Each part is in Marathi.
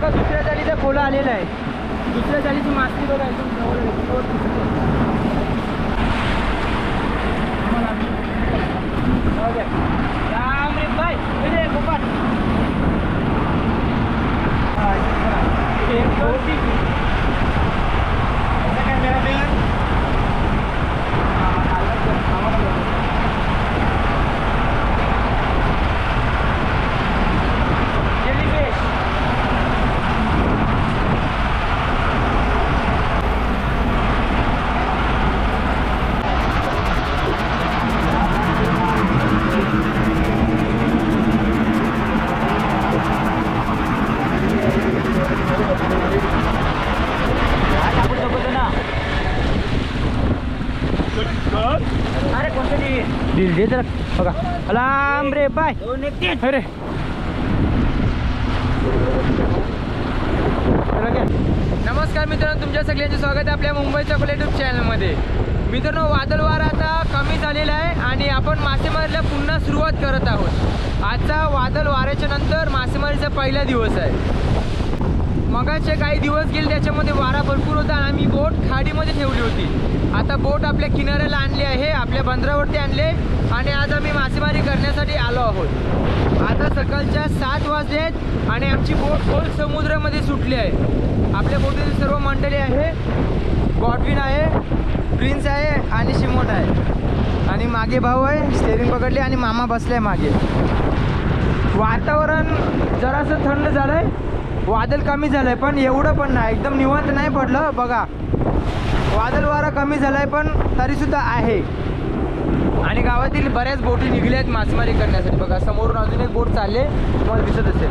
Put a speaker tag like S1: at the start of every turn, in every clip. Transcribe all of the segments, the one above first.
S1: बघा दुसऱ्या जाळीचा खोला आलेला आहे दुसऱ्या जाळीची मासली बघा एकदम जवळ आहे. जवळ दिसते. जाऊ द्या. राम रे बाय इकडे गोपाळ. हा, इकडे तर बघा. अलाम रे बाय. अरे. नमस्कार मित्रांनो तुमच्या सगळ्यांचे स्वागत आहे आपल्या मुंबईच्या युट्यूब चॅनलमध्ये. मित्रांनो वादळ वारा आता कमी झालेला आहे आणि आपण मासेमारीला पुन्हा सुरुवात करत आहोत. आजचा वादळ वाऱ्याच्या नंतर मासेमारीचा पहिला दिवस आहे. मगाचे काही दिवस गेले त्याच्यामध्ये वारा भरपूर होता आणि आम्ही बोट खाडीमध्ये ठेवली होती. आता बोट आपल्या किनाऱ्याला आणली आहे आपल्या बंदरावरती आणले आणि आज आम्ही मासेमारी करण्यासाठी आलो आहोत. आता सकाळच्या सात वाजलेत आणि आमची बोट खोल समुद्रामध्ये सुटली आहे. आपल्या बोटीतील सर्व मंडळी आहे गॉडविन आहे प्रिन्स आहे आणि शिमोट आहे. आणि मागे भाऊ आहे स्टेरिंग पकडली आणि मामा बसले मागे. वातावरण जरासं थंड झालं आहे वादळ कमी झालं आहे पण एवढं पण नाही. एकदम निवांत नाही पडलं. बघा वादळ वारा कमी झालाय पण तरीसुद्धा आहे. आणि गावातील बऱ्याच बोटी निघल्या आहेत मासेमारी करण्यासाठी. बघा समोरून अजून एक बोट चालले तुम्हाला दिसत असेल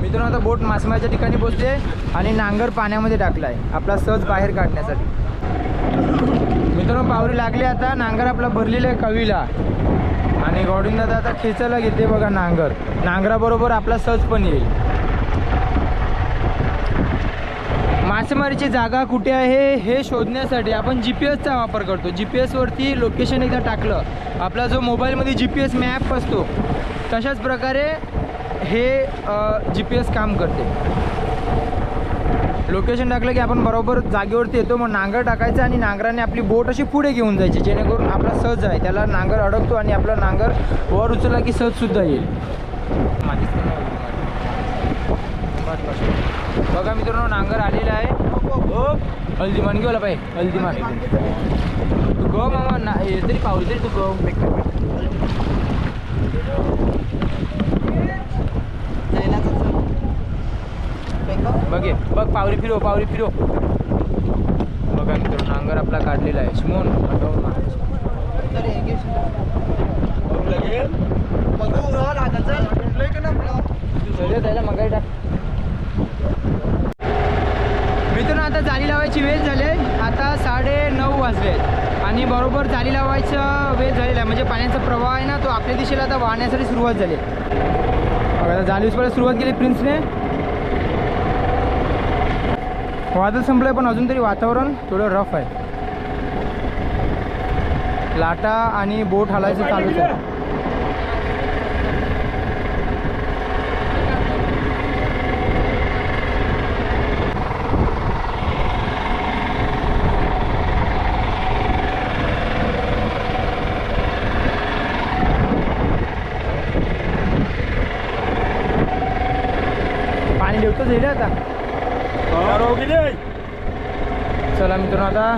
S1: मित्रांनो आता बोट मासेमारीच्या ठिकाणी पोचले आणि नांगर पाण्यामध्ये टाकला आहे. आपला सहज बाहेर काढण्यासाठी. मित्रांनो पावरी लागली आता. नांगर आपला भरलेला आहे कवीला. आणि गौडीन दादा आता खेचायला घेते बघा नांगर. नांगराबरोबर आपला सहज पण येईल. मासेमारीची जागा कुठे आहे हे शोधण्यासाठी आपण जी पी एसचा वापर करतो. जी पी एसवरती लोकेशन एकदा टाकलं. आपला जो मोबाईलमध्ये जी पी एस मॅप असतो तशाच प्रकारे हे जी पी एस काम करते लोकेशन टाकलं की आपण बरोबर जागेवरती येतो मग नांगर टाकायचं आणि नांगराने आपली बोट अशी पुढे घेऊन जायची जेणेकरून आपला सहज आहे त्याला नांगर अडकतो आणि आपला नांगर वर उचलला की सहजसुद्धा येईल माझी. बस, बस. बघा मित्रांनो नांगर आलेला आहे हो हल्दीमान घेऊला पाहिजे हल्दीमान तू गो मामा ना हे तरी पावली तरी तू गो बघे बघ पावरी फिरो पावरी फिरो. बघा मित्रांनो नांगर आपला काढलेला आहे. शिमोन त्याला मगाई टाक. मित्रांनो आता जाळी लावायची वेळ झाली आहे. आता साडे नऊ वाजले आणि बरोबर जाळी लावायचा वेळ झालेला आहे. म्हणजे पाण्याचा प्रवाह आहे ना तो आपल्या दिशेला आता वाहण्यासाठी सुरुवात झाली. बघा जाळी उचपायला सुरुवात केली प्रिन्सने. वादळ संपलं आहे पण अजून तरी वातावरण थोडं रफ आहे. लाटा आणि बोट हलायचं चालूच आहे पाणी लिवतं जाईल आता चला मित्रांनो आता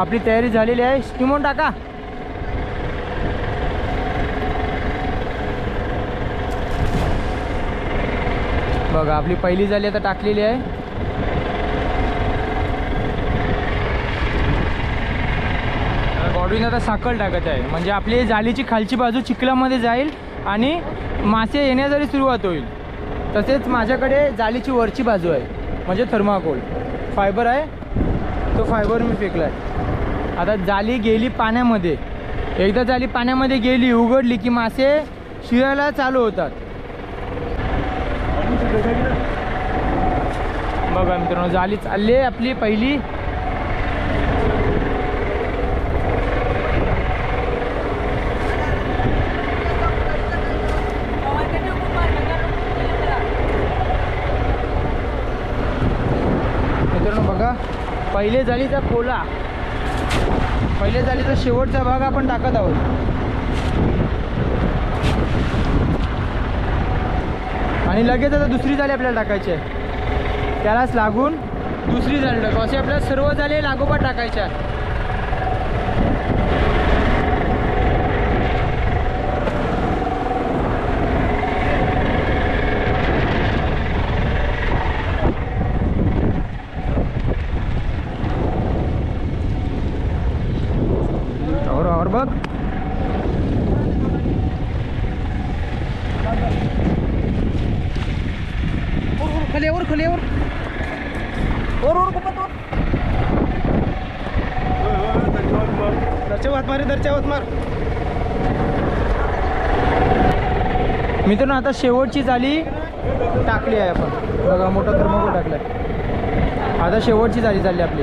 S1: आपली तयारी झालेली आहे. स्टिमोन टाका. बघा आपली पहिली झाली आता टाकलेली आहे. गॉडविन आता साखर टाकत आहे. म्हणजे आपली जाळीची खालची बाजू चिखलामध्ये जाईल आणि मासे येण्यासाठी सुरुवात होईल. तसेच माझ्याकडे जाळीची वरची बाजू आहे. म्हणजे थर्माकोल. फायबर आहे. तो फायबर मी फेकला आहे आता जाळी गेली पाण्यामध्ये. एकदा जाळी पाण्यामध्ये गेली उघडली की मासे शिरायला चालू होतात. बघा मित्रांनो जाली चालली आपली पहिली. मित्रांनो बघा पहिले जालीचा खोला पहिले जालीचा शेवटचा भाग आपण टाकत आहोत. आणि लगेच आता दुसरी जाळी आपल्याला टाकायची आहे. त्यालाच लागून दुसरी जाळी टाकू. असे आपल्याला सर्व जाळी लागोपाठ टाकायच्या आहेत. और और बघ खाली वर खाली वर वर वर कुपत वर दरच्या वात मारे मित्रांनो आता शेवटची झाली टाकली आहे आपण. बघा मोठा थर्मोकोल टाकलाय आता शेवटची झाली चालली आपली.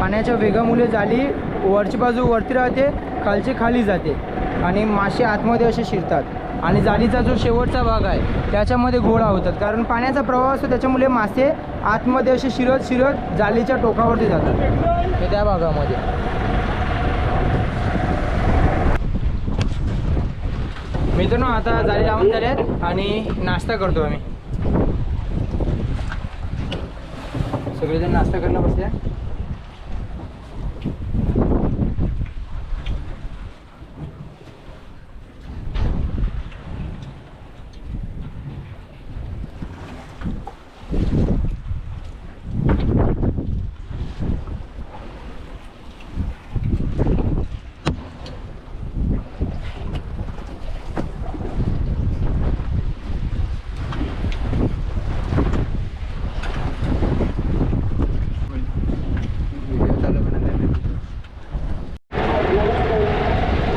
S1: पाण्याच्या वेगामुळे जाली वरची बाजू वरती राहते खालची खाली जाते. आणि मासे आतमध्ये असे शिरतात. आणि जालीचा जो शेवटचा भाग आहे त्याच्यामध्ये गोळा होतात. कारण पाण्याचा प्रवाह असतो त्याच्यामुळे मासे आतमध्ये असे शिरत शिरत जालीच्या टोकावरती जातात. त्या भागामध्ये. मित्रांनो आता जाळी लावून झाले आहेत आणि नाश्ता करतो आम्ही. सगळेजण नाश्ता करणं बसल्या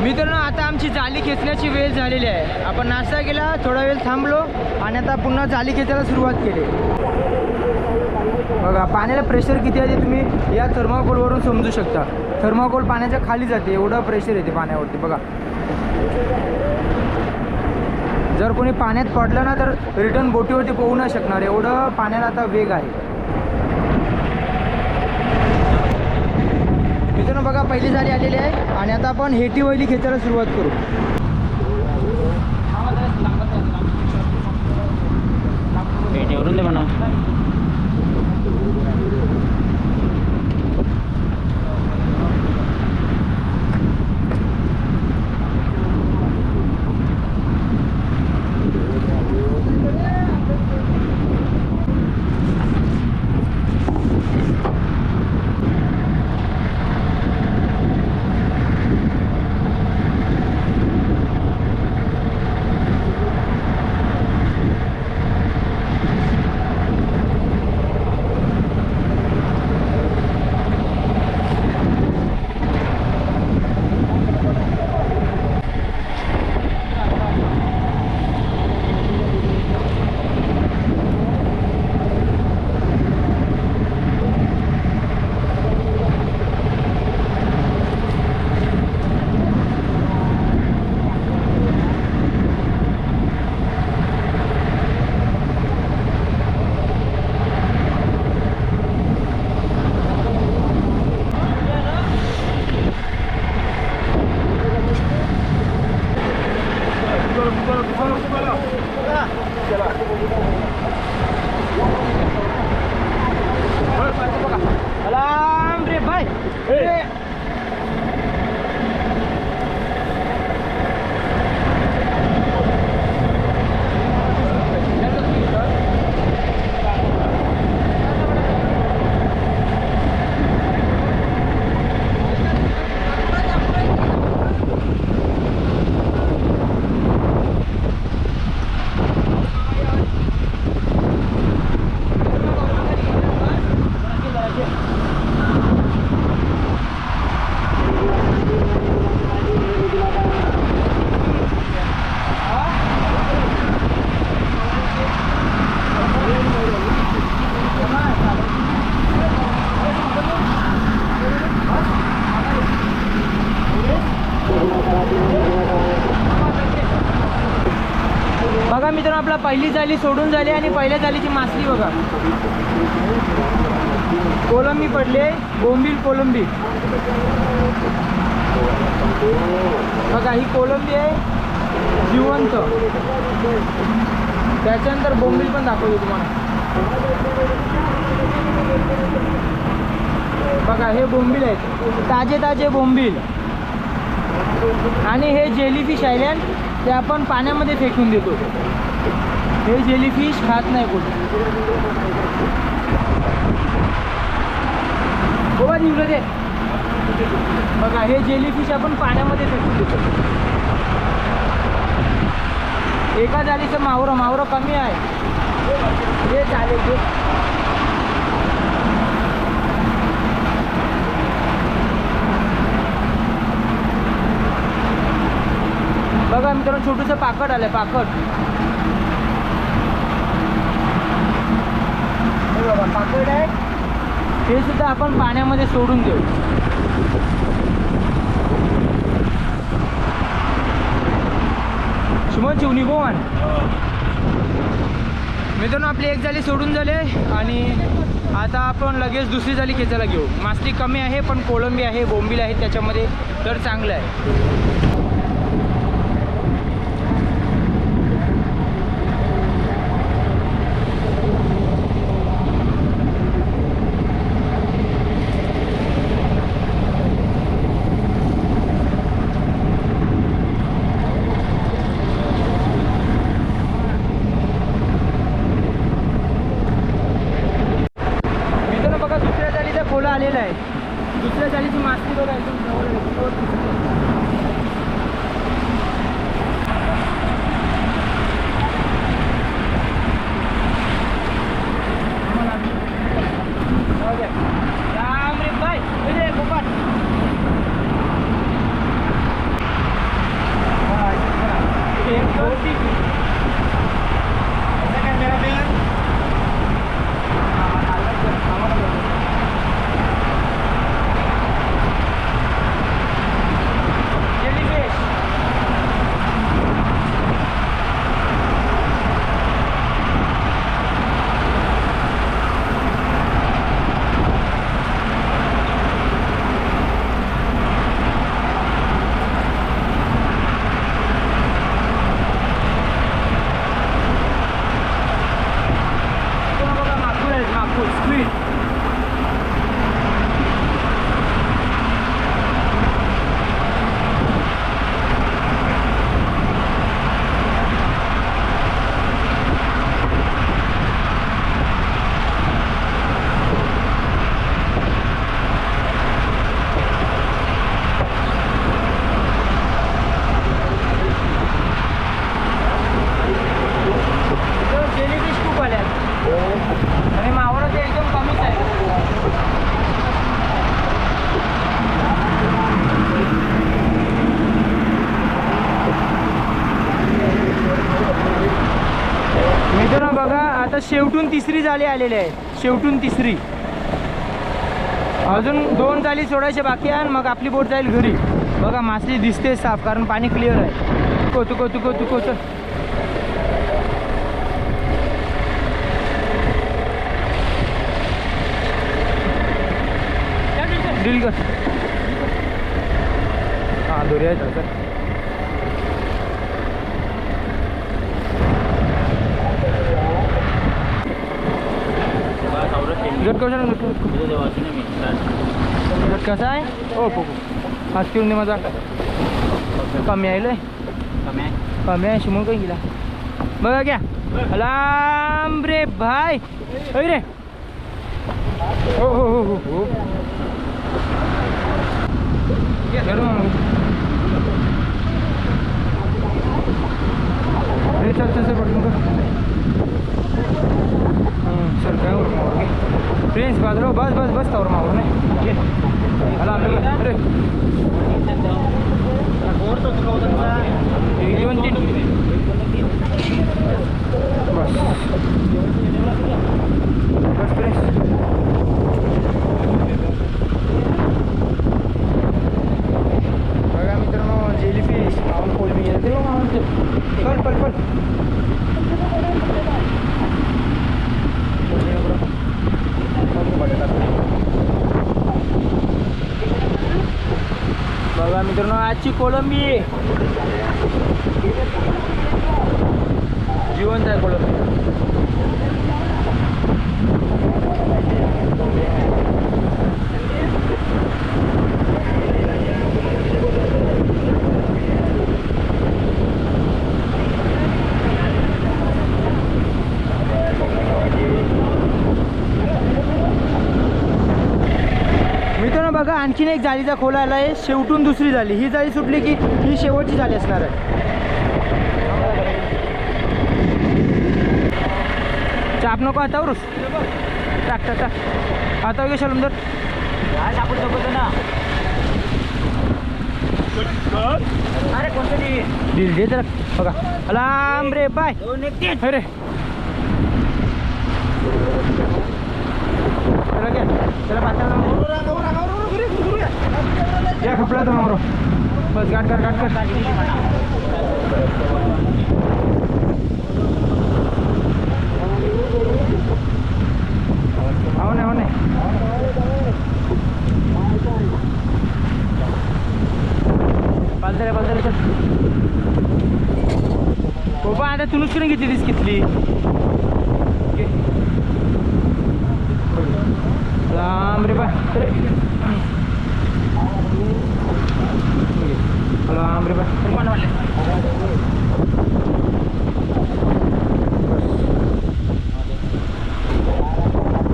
S1: मित्रांनो आता आमची जाळी वेळ झालेली आहे. आपण नाश्ता केला थोडा वेळ थांबलो आणि आता पुन्हा जाळी खेचायला सुरुवात केली. बघा पाण्याला प्रेशर किती आहे ते तुम्ही या थर्माकोलवरून समजू शकता. थर्माकोल पाण्याच्या खाली जाते एवढं प्रेशर येते पाण्यावरती बघा. जर कोणी पाण्यात पडलं ना तर रिटर्न बोटीवरती पोहू नाही शकणार. एवढं पाण्याला आता वेग आहे. मित्रांनो बघा पहिली जाळी आलेली आहे. आणि आता आपण हेटी वैली खेचायला सुरुवात करू.
S2: पेटीवरून दे म्हणा
S1: अलाम पहिली जाली सोडून झाली आणि पहिल्या जालीची मासली बघा. कोलंबी पडले बोंबील कोलंबी. बघा ही कोलंबी आहे जिवंत. त्याच्यानंतर बोंबील पण दाखवतो तुम्हाला. बघा हे बोंबील आहेत. ताजे ताजे बोंबील आणि हे जेलीफिश आयलँड ते आपण पाण्यामध्ये फेकून देतो. हे जेलीफिश खात नाही कोण गोवा निघलं ते बघा हे जेलीफिश आपण पाण्यामध्ये फेकून देतो. एका जालीचं मावरं मावरं कमी आहे. हे चालेल ते बघा मित्रांनो छोटूचं पाकड आलंय पाकड हे बघा पाकड आहे. हे सुद्धा आपण पाण्यामध्ये सोडून देऊ. सुमन चिवणी गोवान मित्रांनो आपली एक जाली सोडून झाले आणि आता आपण लगेच दुसरी जाली खेचायला घेऊ. मास्ती कमी आहे पण कोळंबी आहे बोंबील आहे त्याच्यामध्ये तर चांगलं आहे. तिसरी जाळी आलेली आहे. शेवटून तिसरी. अजून दोन जाळी सोडायचे बाकी आहे मग आपली बोट जाईल घरी. बघा मासली दिसते साफ कारण पाणी क्लिअर आहे. तुको तुको तुको तुको चल ड्रिल कर. हां दोरी गट कसं आहे? ओ पोको हात फिरून दे माझा. कमी आहे लय. कमी आहे. शिमून काही गेला. बघा क्या लांब रे भाई. अय रे. हो हो हो हो. हो चल चल चल पटकन कर हं, चल काय वर मावर घे प्रिन्स बाजूला बस बस बस तावर मावर नाही घे आला आपल्याला अरे एक दोन तीन बस बस प्रिन्स बघा मित्रांनो जेलीफिश माऊन कोलबी येते बघा मित्रांनो आजची कोळंबी जिवंत आहे कोळंबी आणखीन एक जाळीचा खोला आला आहे. शेवटून दुसरी झाली. ही जाळी सुटली की ही शेवटची जाळी असणार आहे. चाप नको आता टाक टाक टाक. आता घे
S2: सोबत ना अरे कोणतं ती
S1: दिल दे तर बघा. रे बाय अरे. चला घ्या चला पात्राला या खपला तो मारो. बस गाठ कर गाठ कर. हो नाही हो नाही. पालतं रे पालतं रे चल. बाबा आता तू नुसतं घेतली तीस कितली? रे बा
S2: कोण म्हणले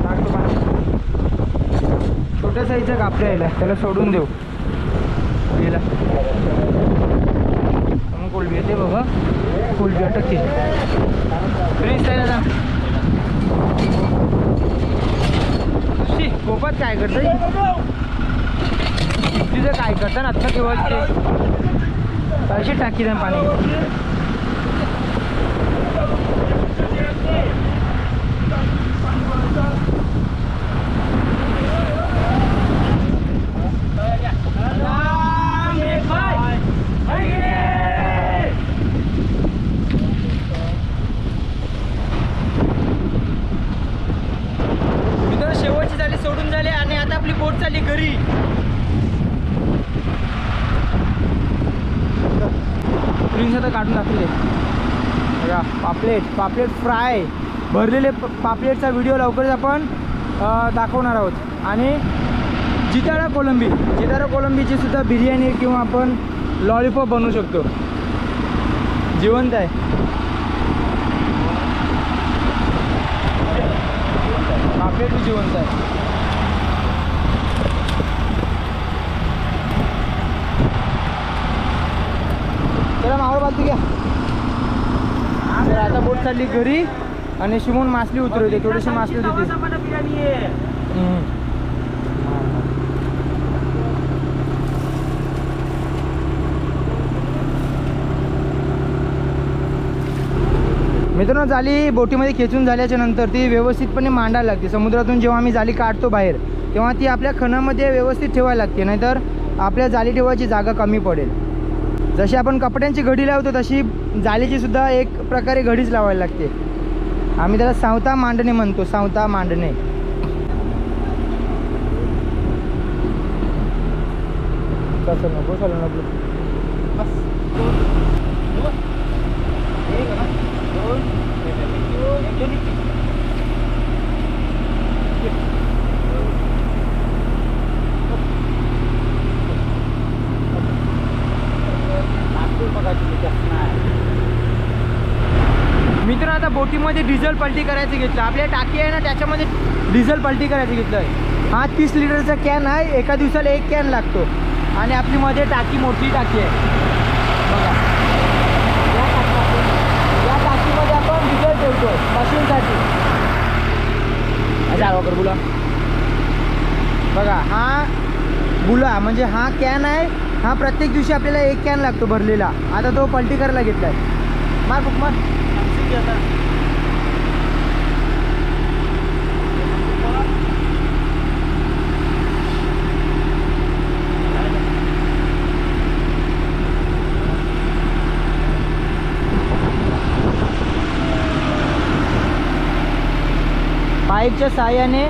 S1: टाक तो पाणी. छोट्या साईजचा कापऱ्या यायला त्याला सोडून देऊ. गेला मग कोलबी येते बघा कोलबी अटकते फ्रीज जायला जा शी काय करतं तिथं काय करतं ना आत्ता केव्हा ते अशी टाकी द्या पाणी मित्रांनो शेवटची झाली सोडून झाली आणि आता आपली बोट चालली घरी प्रिन्स आता काढून टाकले बघा पापलेट पापलेट फ्राय. भरलेले प- पापलेटचा व्हिडिओ लवकरच आपण दाखवणार आहोत. आणि जितारा कोलंबी जितारा कोलंबीची सुद्धा बिर्याणी किंवा आपण लॉलीपॉप बनवू शकतो. जिवंत आहे. पापलेट जिवंत आहे. चला मावळ बाजू घ्या. तर आता बोट चालली घरी आणि शिमून मासली उतरवते थोडीशी मासली होती मित्रांनो जाळी बोटीमध्ये खेचून झाल्याच्यानंतर ती व्यवस्थितपणे मांडायला लागते. समुद्रातून जेव्हा आम्ही जाळी काढतो बाहेर तेव्हा ती आपल्या खणामध्ये व्यवस्थित ठेवायला लागते नाहीतर आपल्या जाळी ठेवायची जागा कमी पडेल. जशी आपण कपड्यांची घडी लावतो तशी जाळीची सुद्धा एक प्रकारे घडीच लावायला लागते. आम्ही त्याला सावता मांडणे म्हणतो सावता मांडणे. कसं नको चालू नको आता डिझेल पलटी करायचं घेतलं. आपल्या टाकी आहे ना त्याच्यामध्ये डिझेल पलटी करायचं घेतलं आहे. हा तीस लिटरचा कॅन आहे एका दिवसाला एक कॅन लागतो. आणि आपली मध्ये टाकी मोठी टाकी आहे. बघा. या टाकी- टाकीमध्ये आपण डिझेल ठेवतो मशीनसाठी. अच्छा बुला. बघा हा बुला म्हणजे हा कॅन आहे. हा प्रत्येक दिवशी आपल्याला एक कॅन लागतो भरलेला. आता तो पलटी करायला घेतला आहे मार बुक मार. पाईपच्या सहाय्याने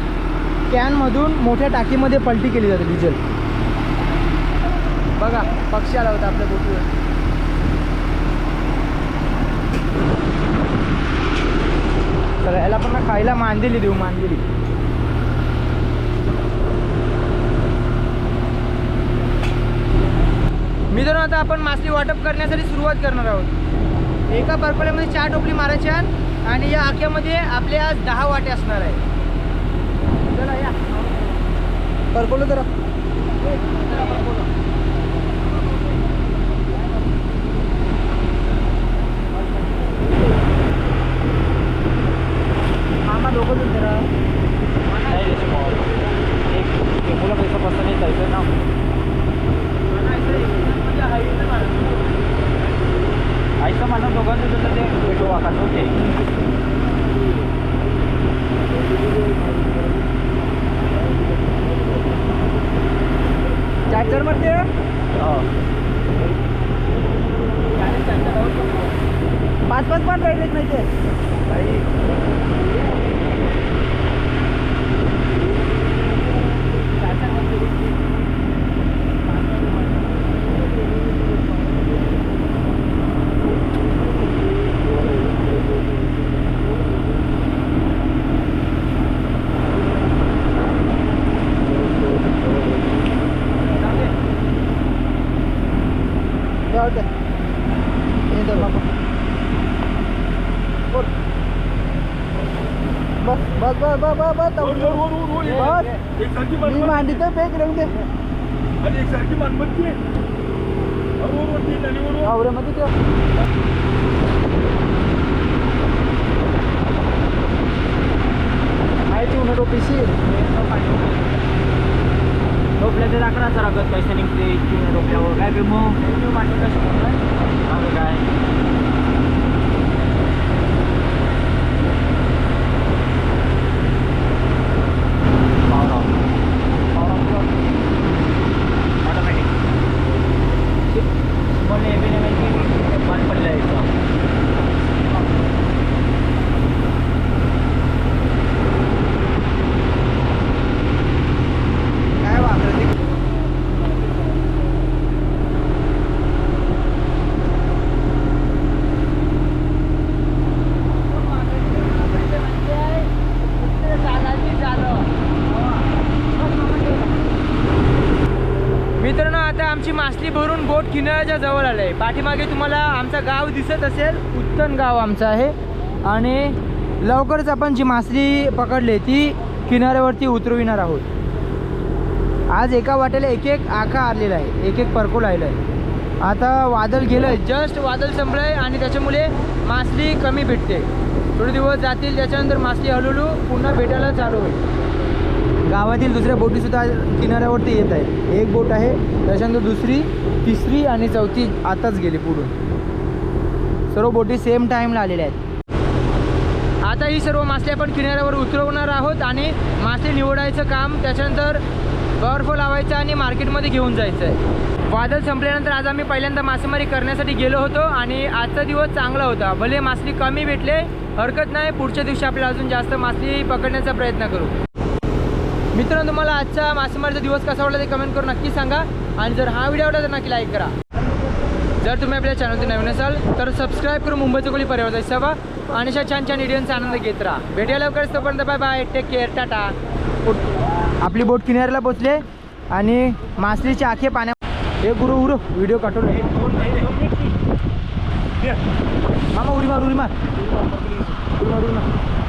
S1: कॅनमधून मोठ्या टाकीमध्ये पलटी केली जाते डिझेल. बघा पक्षी आला होता आपल्या बोटीवर. चला याला पण ना खायला मांदेली देऊ मांदेली. मित्रांनो आता आपण मासली वाटप करण्यासाठी सुरुवात करणार आहोत. एका परपड्यामध्ये चार टोपली मारायच्या आणि या आख्यामध्ये आपले आज दहा वाटे असणार आहे चला या. परपलो जरा. मामा दोघं जण जरा.
S2: मुलं पैसा बसता नाही जायचं ना. आईचं म्हणणं दोघांचं जसं ते भेटू वाकाच होते.
S1: चार्जरमध्ये पाच पाच पाच राहिलेत नाही ते जाऊ दे हे धर बाबा. बोल. बस बस बस बस बस बस
S3: वर, वर, वर, वर, वर,
S1: बस.
S3: एक- एकसारखी
S1: मी
S3: मनमत-
S1: मांडी तर बेग राहून दे.
S3: आणि एकसारखी मनमत ती.
S1: आवऱ्यामध्ये माहिती उन्हा टोपीशी
S2: टोपल्याचे दाखला सर अगत पैसे निघते किंवा टोपल्यावर काय बे मग? मागं काय पावरा. Automatic. मला हे बी नाही माहिती की बंद पडलं आहे इथं.
S1: काय वापरते मित्रांनो आता आमची रोड किनाऱ्याच्या जवळ आलं आहे. पाठीमागे तुम्हाला आमचं गाव दिसत असेल उत्तन गाव आमचं आहे. आणि लवकरच आपण जी मासली पकडली ती किनाऱ्यावरती उतरविणार आहोत. आज एका वाटेला एक एक आखा आलेला आहे एक एक परको राहिलं आहे. आता वादळ गेलं जस्ट वादळ संपलं आहे आणि त्याच्यामुळे मासली कमी भेटते. थोडे दिवस जातील त्याच्यानंतर मासली हळूहळू पुन्हा भेटायला चालू होईल. गावातील दुसऱ्या बोटीसुद्धा किनाऱ्यावरती येत आहेत. एक बोट आहे त्याच्यानंतर दुसरी तिसरी आणि चौथी आताच गेली पुढून. सर्व बोटी सेम टाईमला आलेल्या आहेत. आता ही सर्व मासे आपण किनाऱ्यावर उतरवणार आहोत आणि मासे निवडायचं काम त्याच्यानंतर बर्फ लावायचं आणि मार्केटमध्ये घेऊन जायचं आहे वादळ संपल्यानंतर आज आम्ही पहिल्यांदा मासेमारी करण्यासाठी गेलो होतो आणि आजचा दिवस चांगला होता. भले मासली कमी भेटले हरकत नाही. पुढच्या दिवशी आपल्याला अजून जास्त मासली पकडण्याचा प्रयत्न करू. मित्रांनो तुम्हाला आजचा मासेमारीचा दिवस कसा वाटला ते कमेंट करून नक्की सांगा. आणि जर हा व्हिडिओ आवडला तर नक्की लाईक करा. जर तुम्ही आपल्या चॅनलचे नवीन असाल तर सबस्क्राईब करून मुंबईचं कोली परिवार सभा आणि अशा छान छान व्हिडिओचा आनंद घेत राहा. भेटूया लवकरच तोपर्यंत. Bye bye take care tata आपली बोट किनाऱ्याला पोचले आणि मासलीचे आखे पाण्या हे गुरु उरू. व्हिडिओ काढून मामा उडी मार उडी मार. उडी मार उडी मार.